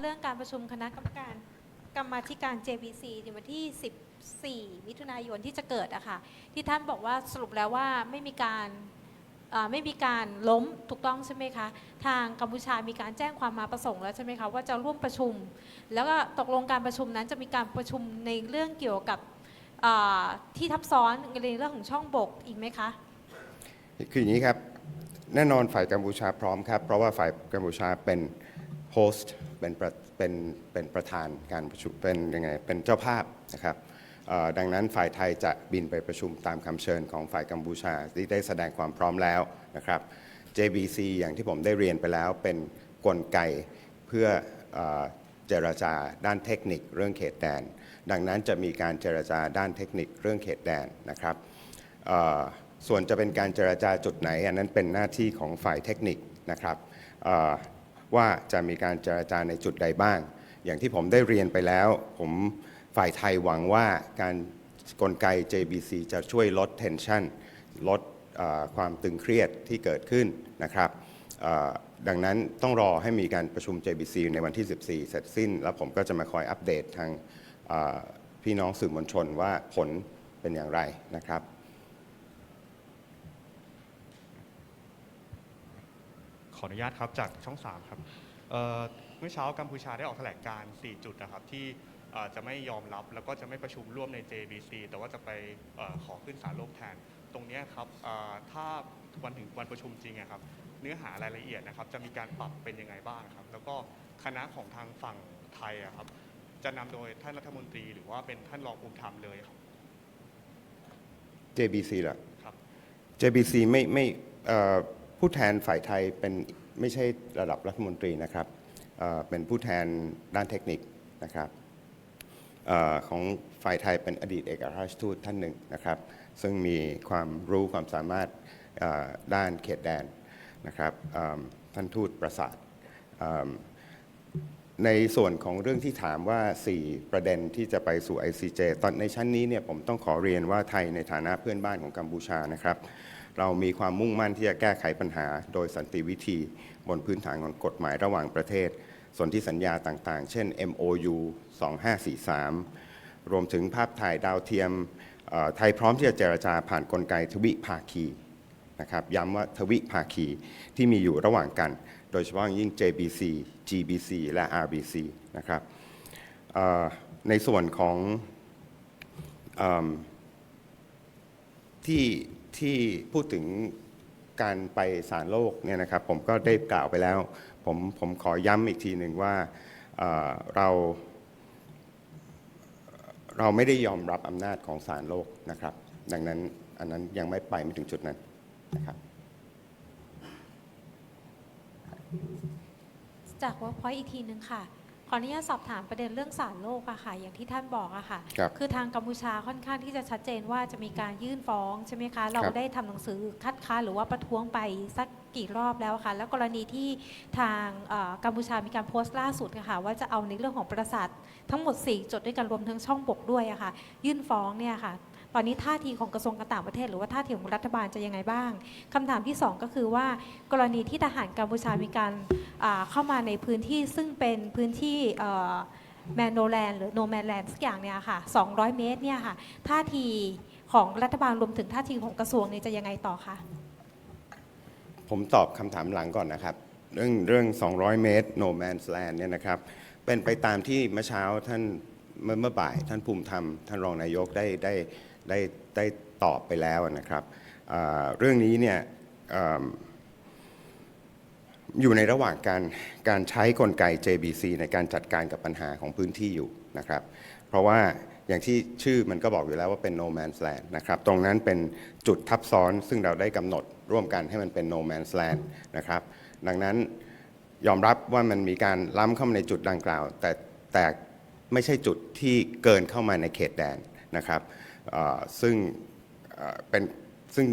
เรื่องการประชุมคณะกรรมการกรรมาธิการ JBC ในวันที่ 14 มิถุนายนที่จะเกิดอะค่ะ ที่ท่านบอกว่าสรุปแล้วว่าไม่มีการไม่มีการล้มถูกต้องใช่ไหมคะ ทางกัมพูชามีการแจ้งความมาประสงค์แล้วใช่ไหมคะว่าจะร่วมประชุม แล้วก็ตกลงการประชุมนั้นจะมีการประชุมในเรื่องเกี่ยวกับที่ทับซ้อนในเรื่องของช่องบกอีกไหมคะ คืออย่างนี้ครับ แน่นอนฝ่ายกัมพูชาพร้อมครับ เพราะว่าฝ่ายกัมพูชาเป็น โฮสต์เป็นประเป็นเป็นประธานการประชุมเป็นยังไงเป็นเจ้าภาพนะครับดังนั้นฝ่ายไทยจะบินไปประชุมตามคำเชิญของฝ่ายกัมพูชาที่ได้แสดงความพร้อมแล้วนะครับ JBC อย่างที่ผมได้เรียนไปแล้วเป็นกลไกเพื่อเอ่อเจรจาด้านเทคนิคเรื่องเขตแดน ดังนั้นจะมีการเจรจาด้านเทคนิคเรื่องเขตแดนนะครับส่วนจะเป็นการเจรจาจุดไหน อันนั้นเป็นหน้าที่ของฝ่ายเทคนิคนะครับ ว่าจะมีการเจรจาในจุดใดบ้าง อย่างที่ผมได้เรียนไปแล้ว ผมฝ่ายไทยหวังว่าการกลไก JBC จะช่วยลด tension ลดความตึงเครียดที่เกิดขึ้นนะครับดังนั้นต้องรอให้มีการประชุม JBC ในวันที่ 14 เสร็จสิ้น แล้วผมก็จะมาคอยอัปเดตทางพี่น้องสื่อมวลชนว่าผลเป็นอย่างไรนะครับ ขออนุญาตครับจากช่อง 3 ครับเอ่อเมื่อเช้ากัมพูชาได้ออกแถลงการณ์4จุดนะครับที่เอ่อจะไม่ยอมรับแล้วก็จะไม่ประชุมร่วมใน JBC แต่ว่าจะไปเออขอขึ้นศาลโลกแทน ตรงเนี้ยครับเอ่อถ้าวันถึงวันประชุมจริงอะครับเนื้อหารายละเอียดนะครับจะมีการปรับเป็นยังไงบ้างครับ แล้วก็คณะของทางฝั่งไทยอะครับจะนำโดยท่านรัฐมนตรี หรือว่าเป็นท่านรองภูมิธรรมเลยครับ JBC เหรอครับ JBC ไม่ไม่เอ่อ ผู้แทนฝ่ายไทยเป็นไม่ใช่ระดับรัฐมนตรีนะครับเเป็นผู้แทนด้านเทคนิคนะครับออของฝ่ายไทยเป็นอดีตเอกอัครราชทูตท่านหนึ่งนะครับ ซึ่งมีความรู้ความสามารถด้านเขตแดนนะครับท่านทูตประสาทในส่วนของเรื่องที่ถามว่า 4 ประเด็นที่จะไปสู่ ICJ ตอนในชั้นนี้เนี่ยผมต้องขอเรียนว่าไทยในฐานะเพื่อนบ้านของกัมพูชานะครับ เรามีความมุ่งมั่นที่จะแก้ไขปัญหา โดยสันติวิธี บนพื้นฐานของกฎหมายระหว่างประเทศ ส่วนที่สัญญาต่างๆ เช่น MOU 2543 รวมถึงภาพถ่ายดาวเทียมไทยพร้อมที่จะเจรจาผ่านนกลไกทวิภาคีนะครับย้ำว่าทวิภาคีที่มีอยู่ระหว่างกัน โดยเฉพาะอย่างยิ่ง JBC GBC และ RBC นะครับในส่วนของอที่ ที่พูดถึงการไปศาลโลกเนี่ยนะครับผมก็ได้กล่าวไปแล้ว ผมผมขอย้ำอีกทีหนึ่งว่าเอ่อเรา เราไม่ได้ยอมรับอำนาจของศาลโลกนะครับ ดังนั้นอันนั้นยังไม่ไปไม่ถึงจุดนั้นนะครับ จากว่าพอยอีกทีนึงค่ะ ขออนุญาตสอบถามประเด็นเรื่องสารโลกอะค่ะ อย่างที่ท่านบอกอะค่ะ ครับอทางกัมพูชาค่อนข้างที่จะชัดเจนว่าจะมีการยื่นฟ้องใช่ไหมคะ เราครับได้ทำหนังสือคัดค้านหรือว่าประท้วงไปสักกี่รอบแล้วค่ะ แล้วกรณีที่ทางเอ่อกัมพูชามีการโพสต์ล่าสุดค่ะว่าจะเอาในเรื่องของประสาททั้งหมด 4 จุดด้วยกันรวมทั้งช่องบกด้วยอะค่ะ ยื่นฟ้องเนี่ยค่ะ ตอนนี้ท่าทีของกระทรวงการต่างประเทศ หรือว่าท่าทีของรัฐบาลจะยังไงบ้างคำถามที่สองก็คือว่ากรณีที่ทหารกัมพูชามีการเข้ามาในพื้นที่ซึ่งเป็นพื้นที่แมนโนแลนหรือโนแมนแลนสักอย่างเนี่ยค่ะ 200 เมตรเนี่ยค่ะ ท่าทีของรัฐบาลรวมถึงท่าทีของกระทรวงเนี่ยจะยังไงต่อคะผมตอบคำถามหลังก่อนนะครับ เรื่องเรื่อง 200 เมตร no man's land เนี่ยนะครับ เป็นไปตามที่เมื่อเช้าท่านเมื่อเมื่อบ่ายท่านภูมิธรรม ท่านรองนายกได้ได้ ได้ได้ตอบไปแล้วนะครับเรื่องนี้เนี่ยอยู่ในระหว่างการการใช้กลไก JBC ในการจัดการกับปัญหาของพื้นที่อยู่นะครับ เพราะว่าอย่างที่ชื่อมันก็บอกอยู่แล้วว่าเป็น no man's land นะครับ ตรงนั้นเป็นจุดทับซ้อนซึ่งเราได้กำหนดร่วมกันให้มันเป็น no man's land นะครับ ดังนั้นยอมรับว่ามันมีการล้ำเข้ามาในจุดดังกล่าว แต่แต่ไม่ใช่จุดที่เกินเข้ามาในเขตแดนนะครับ ซึ่งเป็นซึ่ง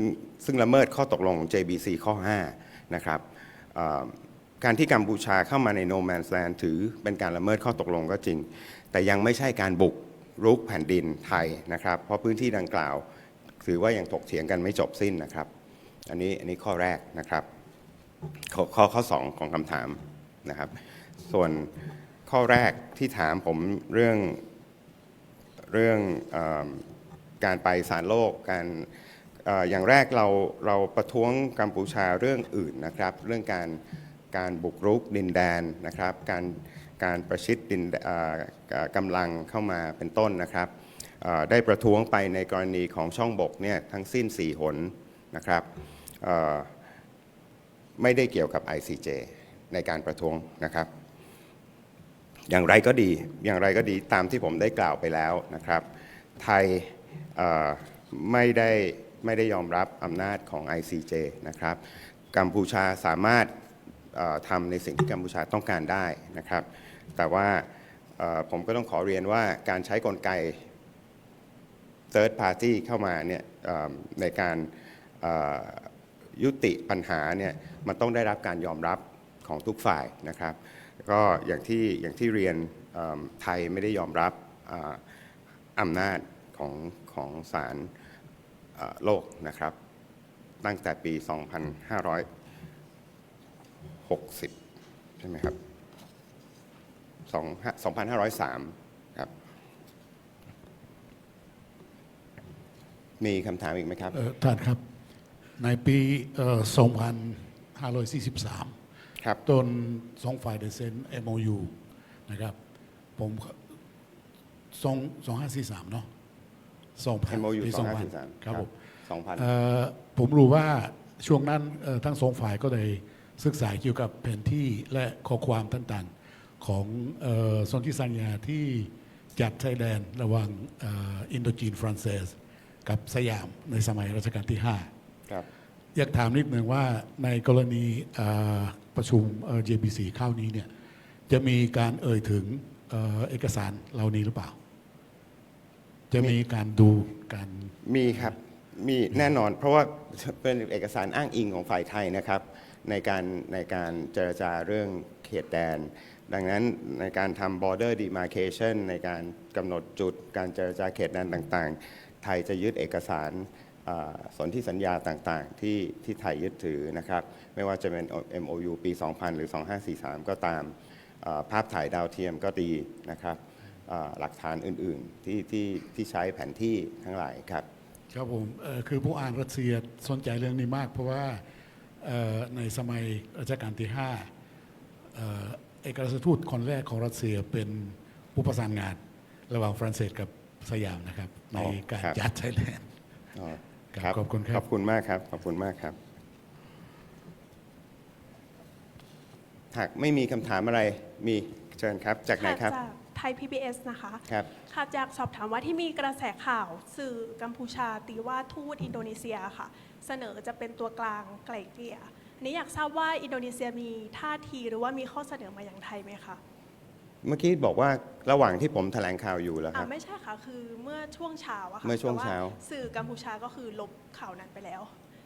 ซึ่งละเมิดข้อตกลง JBC ข้อ 5 นะครับการที่กัมพูชาเข้ามาใน no man's land ถือเป็นการละเมิดข้อตกลงก็จริง แต่ยังไม่ใช่การบุกรุกแผ่นดินไทยนะครับ เพราะพื้นที่ดังกล่าว ถือว่ายังถกเถียงกันไม่จบสิ้นนะครับ อันนี้อันนี้ข้อแรกนะครับ ข้อข้อข้อสองของคำถามนะครับ ส่วนข้อแรกที่ถามผมเรื่องเรื่องอ การไปศาลโลกการออย่างแรกเราเราประท้วงกัมพูชาเรื่องอื่นนะครับ เรื่องการการบุกรุกดินแดนนะครับ การการประชิดดินกำลังเข้ามาเป็นต้นนะครับได้ประท้วงไปในกรณีของช่องบกเนี่ยทั้งสิ้น 4 หนนะครับไม่ได้เกี่ยวกับ ICJ ในการประท้วงนะครับ อย่างไรก็ดีอย่างไรก็ดีตามที่ผมได้กล่าวไปแล้วนะครับ ไทย ไม่ได้ไม่ได้ยอมรับอำนาจของ ICJ นะครับ กัมพูชาสามารถทำในสิ่งที่กัมพูชาต้องการได้นะครับ แต่ว่าผมก็ต้องขอเรียนว่าการใช้กลไก third party เข้ามาเนี่ยในการยุติปัญหาเนี่ยมันต้องได้รับการยอมรับของทุกฝ่ายนะครับ ก็อย่างที่อย่างที่เรียนไทยไม่ได้ยอมรับออำนาจของ ของศาลเอ่อโลกนะครับ ตั้งแต่ปี 2560 ใช่ไหมครับ2 2503 ครับ มีคำถามอีกไหมครับเอ่อท่านครับในปีเอ่อ2543 ครับต้นสองฝ่ายได้เซ็น MOU นะครับ ผมสองสองห้าสี่ สามเนาะสองพัน MOU ปี2000 2543ครับผม2,000เอ่อผมรู้ว่าช่วงนั้นเอ่อทั้งสองฝ่ายก็ได้ศึกษาเกี่ยวกับแผนที่และข้อความต่างๆ ของเอ่อสนธิสัญญาที่จัดชายแดนระหว่างเอ่ออินโดจีนฝรั่งเศส กับสยามในสมัยรัชกาลที่ 5 ครับ อยากถามนิดหนึ่งว่าในกรณีเอ่อประชุมเอ่อ JBC ข้าวนี้เนี่ยจะมีการเอ่ยถึงเอ่อเอกสารเหล่านี้หรือเปล่า จะมีการดูการมีครับ มีแน่นอน เพราะว่าเป็นเอกสารอ้างอิงของฝ่ายไทยนะครับ ในการในการเจรจาเรื่องเขตแดน ดังนั้นในการทำ border demarcation ในการกำหนดจุดการเจรจาเขตแดนต่างๆ ไทยจะยึดเอกสารสนธิสัญญาต่างๆ ที่ที่ไทยยึดถือนะครับ ไม่ว่าจะเป็น MOU ปี 2000 หรือ 2543 ก็ตามภาพถ่ายดาวเทียมก็ดีนะครับ หลักฐานอื่นๆ ที่ที่ที่ใช้แผนที่ทั้งหลายครับ ครับผมเอ่อคือผู้อ่านรัสเซียสนใจเรื่องนี้มาก เพราะว่าเอ่อในสมัยรัชกาลที่5เอ่อเอกอัครราชทูตคนแรกของรัสเซียเป็นผู้ประสานงานระหว่างฝรั่งเศสกับสยามนะครับ ในอ๋อการครับจัดชายแดนอ๋อครับขอบคุณครับขอบคุณมากครับ ขอบคุณมากครับ หากไม่มีคำถามอะไรมีเชิญครับ จากไหนครับะจาก ไทย PBS นะคะครับ ค่ะอยากสอบถามว่าที่มีกระแสข่าวสื่อกัมพูชาตีว่าทูตอินโดนีเซียค่ะ เสนอจะเป็นตัวกลางไกล่เกลี่ยอันนี้อยากทราบว่าอินโดนีเซียมีท่าทีหรือว่ามีข้อเสนอมาอย่างไทยไหมคะเมื่อกี้บอกว่าระหว่างที่ผมแถลงข่าวอยู่แล้วคอ่ารับ ไม่ใช่ค่ะ คือเมื่อช่วงเช้าอะค่ะเมื่อช่วงแต่เช้าสื่อกัมพูชาก็คือลบข่าวนั้นไปแล้ว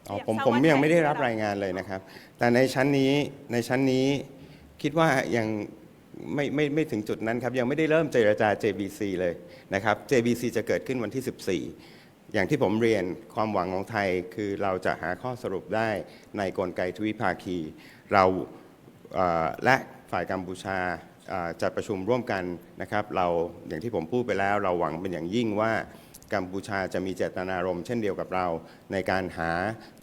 อ๋ออยากผมทราบผมว่ายังไม่ได้ทรับรายงานเลยนะครับ แต่ในชั้นนี้ในชั้นนี้คิดว่ายัง ไม่ไม่ไม่ถึงจุดนั้นครับยังไม่ได้เริ่มเจรจา JBC เลยนะครับ JBC จะเกิดขึ้นวันที่ 14 อย่างที่ผมเรียนความหวังของไทยคือเราจะหาข้อสรุปได้ในกลไกทวิภาคี เราและฝ่ายกัมพูชาเอ่อจะประชุมร่วมกันนะครับ เราอย่างที่ผมพูดไปแล้ว เราหวังเป็นอย่างยิ่งว่ากัมพูชาจะมีเจตนารมณ์เช่นเดียวกับเรา ในการหา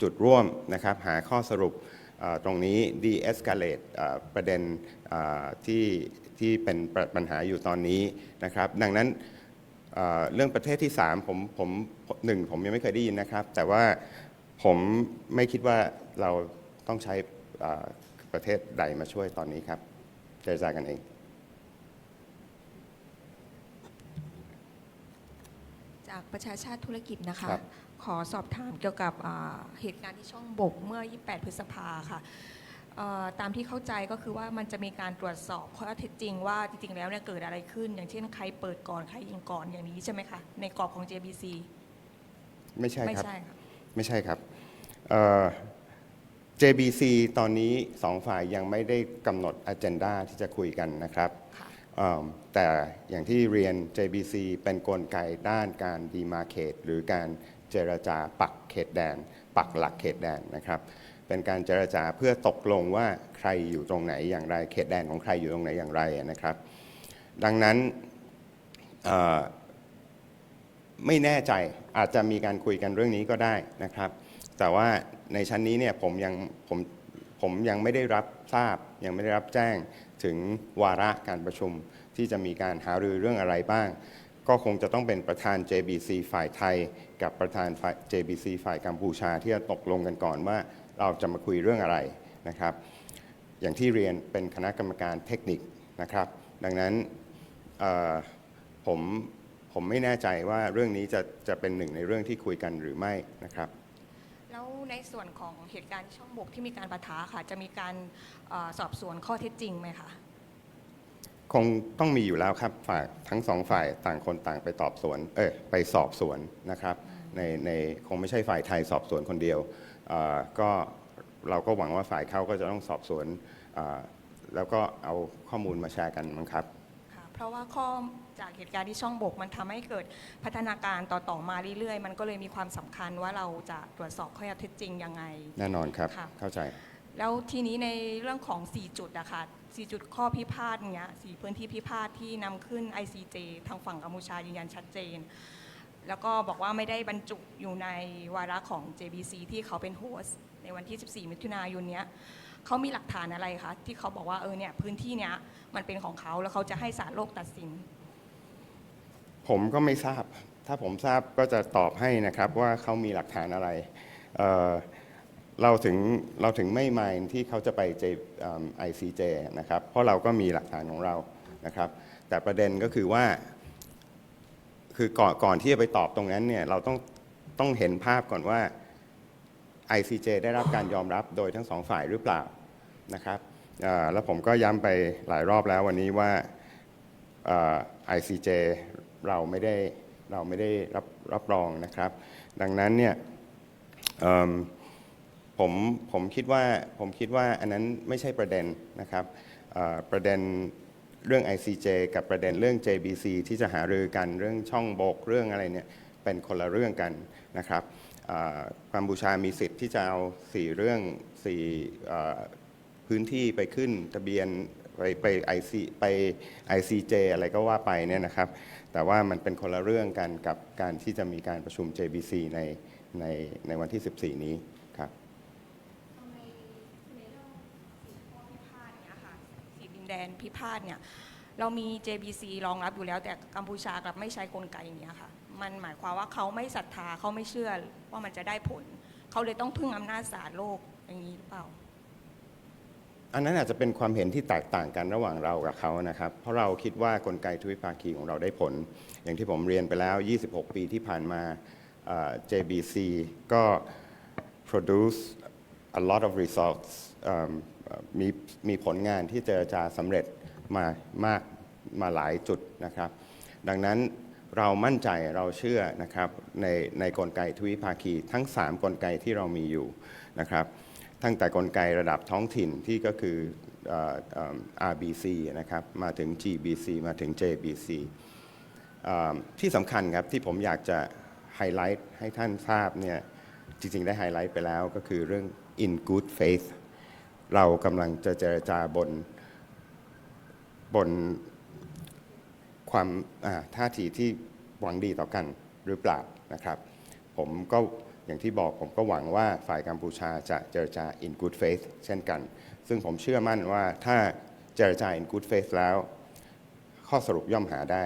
จุดร่วมนะครับหาข้อสรุป ตรงนี้ de-escalate เอ่อประเด็นที่ที่เป็นปัญหาอยู่ตอนนี้นะครับ ดังนั้นเรื่องประเทศที่ 3 ผมผมหนึ่งผมยังไม่เคยได้ยินนะครับ แต่ว่าผมไม่คิดว่าเราต้องใช้ประเทศใดมาช่วยตอนนี้ครับเจรจากันเอง จากประชาชาติธุรกิจนะคะ ครับ ขอสอบถามเกี่ยวกับอ่าเหตุการณ์ที่ช่องบกเมื่อ 28 พฤษภาค่ะเอ่อตามที่เข้าใจก็คือว่ามันจะมีการตรวจสอบข้อเท็จจริงว่าจริงๆแล้วเนี่ยเกิดอะไรขึ้น อย่างเช่นใครเปิดก่อน ใครยิงก่อนอย่างนี้ใช่ไหมคะ ในกรอบของ JBC ไม่ใช่ไม่ครับ ใช่ค่ะ ไม่ใช่ครับเอ่อ JBC ตอนนี้สองฝ่ายยังไม่ได้กำหนด agenda ที่จะคุยกันนะครับ ค่ะเอิ่ม แต่อย่างที่เรียน JBC เป็นนกลไกด้านการ demarcate หรือการเจรจาปักเขตแดน ปักหลักเขตแดนนะครับ เป็นการเจรจาเพื่อตกลงว่าใครอยู่ตรงไหนอย่างไร เขตแดนของใครอยู่ตรงไหนอย่างไรนะครับ ดังนั้นไม่แน่ใจอาจจะมีการคุยกันเรื่องนี้ก็ได้นะครับ แต่ว่าในชั้นนี้เนี่ยผมยังผม ผมยังไม่ได้รับทราบ ยังไม่ได้รับแจ้งถึงวาระการประชุม ที่จะมีการหารือเรื่องอะไรบ้าง ก็คงจะต้องเป็นประธาน JBC ฝ่ายไทย กับประธาน JBC ฝ่ายกัมพูชาที่จะตกลงกันก่อนว่าเราจะมาคุยเรื่องอะไรนะครับ อย่างที่เรียนเป็นคณะกรรมการเทคนิคนะครับ ดังนั้นผมผมไม่แน่ใจว่าเรื่องนี้จะจะเป็นหนึ่งในเรื่องที่คุยกันหรือไม่นะครับ แล้วในส่วนของเหตุการณ์ที่ช่องบกที่มีการปะทะค่ะ จะมีการเออสอบสวนข้อเท็จจริงไหมคะ คงต้องมีอยู่แล้วครับฝ่ายทั้งสองฝ่ายต่างคนต่างไปตอบสวนเออไปสอบสวนนะครับในในคงไม่ใช่ฝ่ายไทยสอบสวนคนเดียวเอ่อก็เราก็หวังว่าฝ่ายเขาก็จะต้องสอบสวนเอ่อแล้วก็เอาข้อมูลมาแชร์กันมั้งครับค่ะ เพราะว่าข้อจากเหตุการณ์ที่ช่องบก มันทำให้เกิดพัฒนาการต่อๆมาเรื่อยๆ มันก็เลยมีความสำคัญว่าเราจะตรวจสอบข้อเท็จจริงยังไง แน่นอนครับค่ะเข้าใจ แล้วทีนี้ในเรื่องของ 4 จุดอะค่ะ4จุดข้อพิพาทเนี้ยสี่พื้นที่พิพาทที่นำขึ้น ICJ ทางฝั่งกัมพูชายืนยันชัดเจน แล้วก็บอกว่าไม่ได้บรรจุอยู่ในวาระของ JBC ที่เขาเป็นโฮสต์ในวันที่ 14 มิถุนายนเนี้ย เขามีหลักฐานอะไรคะที่เขาบอกว่าเออเนี่ยพื้นที่เนี้ยมันเป็นของเขาแล้วเขาจะให้ศาลโลกตัดสิน ผมก็ไม่ทราบ ถ้าผมทราบก็จะตอบให้นะครับว่าเขามีหลักฐานอะไรเเราถึงเราถึงไม่มายที่เขาจะไปเอิ่ม ICJ นะครับ เพราะเราก็มีหลักฐานของเรานะครับ แต่ประเด็นก็คือว่า คือก่อนก่อนที่จะไปตอบตรงนั้นเนี่ยเราต้องต้องเห็นภาพก่อนว่า ICJ ได้รับการยอมรับโดยทั้งสองฝ่ายหรือเปล่า นะครับแล้วผมก็ย้ำไปหลายรอบแล้ววันนี้ว่าเอ่อ ICJ เราไม่ได้เราไม่ได้รับรับรองนะครับ ดังนั้นเนี่ยผมผมคิดว่าผมคิดว่าอันนั้นไม่ใช่ประเด็นนะครับประเด็นเรื่อง ICJ กับประเด็นเรื่อง JBC ที่จะหารือกันเรื่องช่องโบกเรื่องอะไรเนี่ยเป็นคนละเรื่องกันนะครับกัมพูชามีสิทธิ์ที่จะเอาสี่เรื่องสี่ พื้นที่ไปขึ้นทะเบียนไปไปไอซีไป ICJ อะไรก็ว่าไปเนี่ยนะครับ แต่ว่ามันเป็นคนละเรื่องกันกับการที่จะมีการประชุม JBC ในในในวันที่ 14 นี้ครับในในเรื่องสีข้อพิพาทเนี่ยค่ะสีดินแดนพิพาทเนี่ยเรามี JBC รองรับอยู่แล้วแต่กัมพูชากลับไม่ใช้กลไกอย่างเนี้ยค่ะ มันหมายความว่าเขาไม่ศรัทธาเขาไม่เชื่อว่ามันจะได้ผล เขาเลยต้องพึ่งอำนาจศาลโลกอย่างนี้หรือเปล่า อันนั้นอาจจะเป็นความเห็นที่แตกต่างกันระหว่างเรากับเขานะครับ เพราะเราคิดว่ากลไกทวิภาคีของเราได้ผล อย่างที่ผมเรียนไปแล้ว 26 ปีที่ผ่านมา JBC ก็ produce a lot of results มีมีผลงานที่เจรจาสำเร็จมามากมาหลายจุดนะครับ ดังนั้นเรามั่นใจเราเชื่อนะครับในในกลไกทวิภาคีทั้ง 3 กลไกที่เรามีอยู่นะครับ ตั้งแต่กลไกระดับท้องถิ่นที่ก็คืออ่อเอิ่ม RBC นะครับมาถึง GBC มาถึง JBC ที่สำคัญครับที่ผมอยากจะไฮไลท์ให้ท่านทราบเนี่ยจริง ๆ ได้ไฮไลท์ไปแล้วก็คือเรื่อง in good faith เรากำลังจะเจรจาบนบนความท่าทีที่หวังดีต่อกันหรือเปล่านะครับ ผมก็ อย่างที่บอกผมก็หวังว่าฝ่ายกัมพูชาจะเจรจา in good faith เช่นกัน ซึ่งผมเชื่อมั่นว่าถ้าเจรจา in good faith แล้ว ข้อสรุปย่อมหาได้